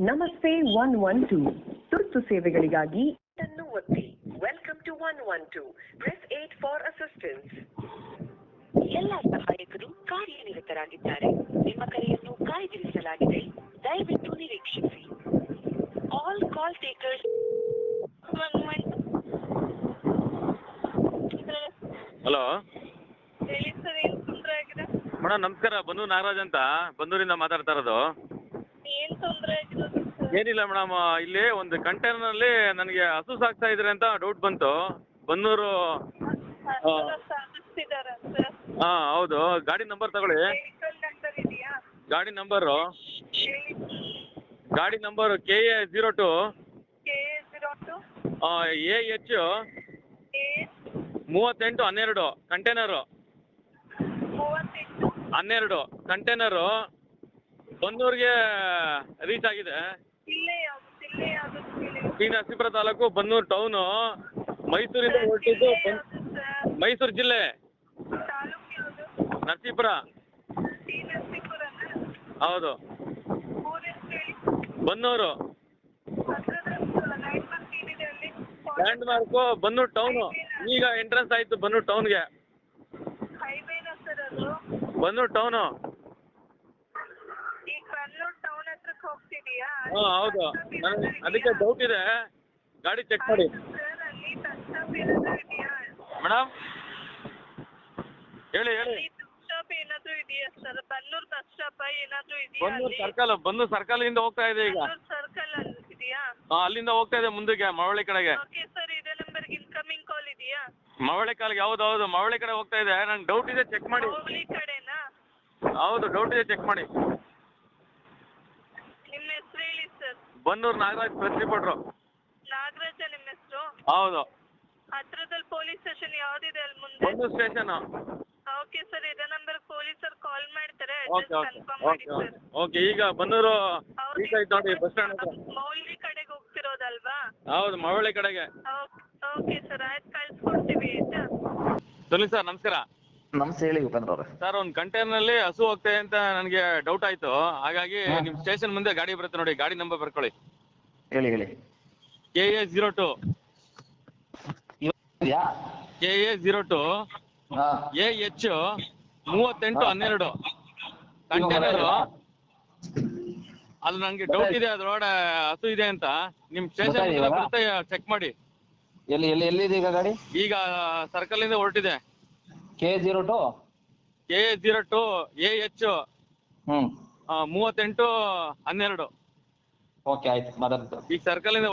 ನಮಸ್ತೆ one one two. ತುರ್ತು ಸೇವೆಗಳಿಗಾಗಿ ಒತ್ತಿ. Welcome to one one two. Press eight for assistance ಎಲ್ಲ ಸಹಾಯಕರು ಕಾರ್ಯನಿರತರಾಗಿದ್ದಾರೆ. ನಿಮ್ಮ ಕರೆಯನ್ನು ಕಾಯ್ದಿರಿಸಲಾಗಿದೆ. ದಯವಿಟ್ಟು ನಿರೀಕ್ಷಿಸಿ. ಆಲ್ ಕಾಲ್ ಟೇಕರ್ಸ್ ಹಲೋ ಹೇಳಿ ಸರ್ ಏನು ತೊಂದರೆ ಆಗಿದೆ? ಮೇಡಮ್ ನಮಸ್ಕಾರ. ಬಂದು ನಾಗರಾಜ್ ಅಂತ. ಬಂದೂರಿಂದ ಮಾತಾಡ್ತಾ ಇರೋದು. ಏನು ತೊಂದರೆ ಆಗಿರೋದು ಏನಿಲ್ಲ ಮೇಡಮ್ ಇಲ್ಲಿ ಒಂದು ಕಂಟೈನರ್ನಲ್ಲಿ ನನಗೆ ಹಸು ಸಾಕ್ತಾ ಇದ್ರೆ ಅಂತ ಡೌಟ್ ಬಂತು. ಬನ್ನೂರು ಹಾ ಹಾಂ ಹೌದು. ಗಾಡಿ ನಂಬರ್ ತಗೊಳ್ಳಿ. ವೆಹಿಕಲ್ ನಂಬರ್ ಇದೆಯಾ? ಗಾಡಿ ನಂಬರು ಗಾಡಿ number K A zero two. K A zero two? A H A ಮೂವತ್ತೆಂಟು ಹನ್ನೆರಡು ಕಂಟೈನರು. ಮೂವತ್ತೆಂಟು? ಹನ್ನೆರಡು ಕಂಟೈನರು. ಬನ್ನೂರಿಗೆ ರೀಚ್ ಆಗಿದೆ? ಈ ಟಿ ನರಸೀಪುರ ತಾಲೂಕು ಬನ್ನೂರು ಟೌನು ಮೈಸೂರಿಂದ ಹೊರಟಿದ್ದು ಮೈಸೂರು ಜಿಲ್ಲೆ? ನರಸೀಪುರ. ಹೌದು. Bannur. Landmark Bannur town ಈಗ ಎಂಟ್ರೆನ್ಸ್ ಆಯಿತು ಬನ್ನೂರು ಟೌನ್ಗೆ ಬನ್ನೂರು ಟೌನು ಈಗ ಕರ್ನೂಲ್ ಟೌನ್ ಹತ್ರಕ್ಕೆ ಹೋಗ್ತಿದೀಯಾ ಹಾಂ ಹೌದು. ನನಗೆ ಅದಕ್ಕೆ ಡೌಟ್ ಇದೆ. ಗಾಡಿ ಚೆಕ್ ಮಾಡಿ. ಮೇಡಮ್ ಹೇಳಿ ಹೇಳಿ. ಸರ್ಕಲ್ ಬಂದು ಏನಾದ್ರು ಇದೆಯಾ ಸರ್? ಬನ್ನೂರ್ ಬಸ್ ಸ್ಟಾಪ್ ಏನಾದ್ರು ಇದೆಯಾ ಬನ್ನೂರು ಅಲ್ಲಿ? ಸರ್ಕಲ್ ಇಂದ ಹೋಗ್ತಾ ಇದೆ ಈಗ. ಸರ್ಕಲ್ ಅಲ್ಲಿ ಇದೆಯಾ? ಹಾಂ ಅಲ್ಲಿಂದ ಹೋಗ್ತಾ ಇದೆ ಮುಂದಕ್ಕೆ ಮಳವಳ್ಳಿ ಕಡೆಗೆ. ಓಕೆ ಸರ್ ಇದೇ ನಂಬರ್ಗೆ ಇನ್ಕಮಿಂಗ್ ಕಾಲ್ ಇದೆಯಾ? ಮಳವಳ್ಳಿ ಕಾಲಿಗೆ ಹೌದು ಹೌದು. ಮಳವಳ್ಳಿ ಕಡೆ ಹೋಗ್ತಾ ಇದೆ. ನಂಗೆ ಡೌಟ್ ಇದೆ ಚೆಕ್ ಮಾಡಿ. ಹೋಗ್ಲಿ ಕಡೆನಾ? ಹೌದು ಡೌಟ್ ಇದೆ ಚೆಕ್ ಮಾಡಿ ನಿಮ್ಮ ಹೆಸರು ಹೇಳಿ sir Bannur Nagaraj press reporter Nagaraja ನಿಮ್ಮ ಹೆಸರು ಹೌದು. ಹತ್ರದಲ್ಲಿ ಪೊಲೀಸ್ ಸ್ಟೇಷನ್ ಯಾವ್ದಿದೆ ಅಲ್ಲಿ ಮುಂದೆ? ಬನ್ನೂರು ಸ್ಟೇಷನ್ ಓಕೆ ಸರ್ ಇದೇ ನಂಬರ್ ಪೊಲೀಸರು ಕಾಲ್ ಮಾಡ್ತಾರೆ ಓಕೆ ಓಕೆ ಕನ್ಫರ್ಮ್ ಮಾಡಿ ಓಕೆ ಸರ್ ಓಕೆ ಈಗ ಬನ್ನೂರು ಈಗ ನೋಡಿ ಬಸ್ ಸ್ಟ್ಯಾಂಡ್ ಹತ್ರ. ಮೌಲ್ವಿ ಕಡೆಗೆ ಹೋಗ್ತಿರೋದಲ್ವಾ? ಹೌದು ಮೌಳಿ ಕಡೆಗೆ. ಓಕೆ ಸರ್ ಆಯ್ತು ಕಳ್ಸ್ಕೊಡ್ತೀವಿ ಆಯ್ತಾ? ಸುನಿಲ್ ಸರ್ ನಮಸ್ಕಾರ. ನಮಸ್ತೆ ಹೇಳಿ ಉಪೇಂದ್ರ ಅವ್ರೆ. ಸರ್ ಒಂದು ಕಂಟೈನರ್ನಲ್ಲಿ ಹಸು ಹೋಗ್ತಾ ಅಂತ ನನಗೆ ಡೌಟ್ ಆಯ್ತು. ಹಾಗಾಗಿ ನಿಮ್ ಸ್ಟೇಷನ್ ಮುಂದೆ ಗಾಡಿ ಬರುತ್ತೆ ನೋಡಿ ಗಾಡಿ ನಂಬರ್ ಬರ್ಕೊಳ್ಳಿ. ಹೇಳಿ ಹೇಳಿ. ಕೆ ಎ ಜೀರೋ ಟು ಇದೆಯಾ ಕೆ ಎ ಜೀರೋ ಟು ಹಾ. ಎ ಎಚ್ ಮೂವತ್ತೆಂಟು ಹಾ. ಹನ್ನೆರಡು. ಕಂಟೇನರ್. ಅದು ನಂಗೆ ಡೌಟ್ ಇದೆ ಅದ್ರೊಳಗಡೆ ಹಸು ಇದೆ ಅಂತ. ನಿಮ್ ಸ್ಟೇಷನ್ ಗೊತ್ತಾಯ್ತು ಇವಾಗ? ಬರುತ್ತೆ ಚೆಕ್ ಮಾಡಿ. ಎಲ್ಲಿ ಎಲ್ಲಿ ಎಲ್ಲಿದೆ ಈಗ ಗಾಡಿ? ಈಗ ಸರ್ಕಲಿಂದ ಹೊರಟಿದೆ. K zero two K A zero two A H ಹ್ಞೂ ಮೂವತ್ತೆಂಟು ಹನ್ನೆರಡು. ಓಕೆ ಆಯ್ತು. ಮಾತಾಡ್ತೀವಿ ಈ ಸರ್ಕಲ್ ಸರ್ಕಲಿಂದ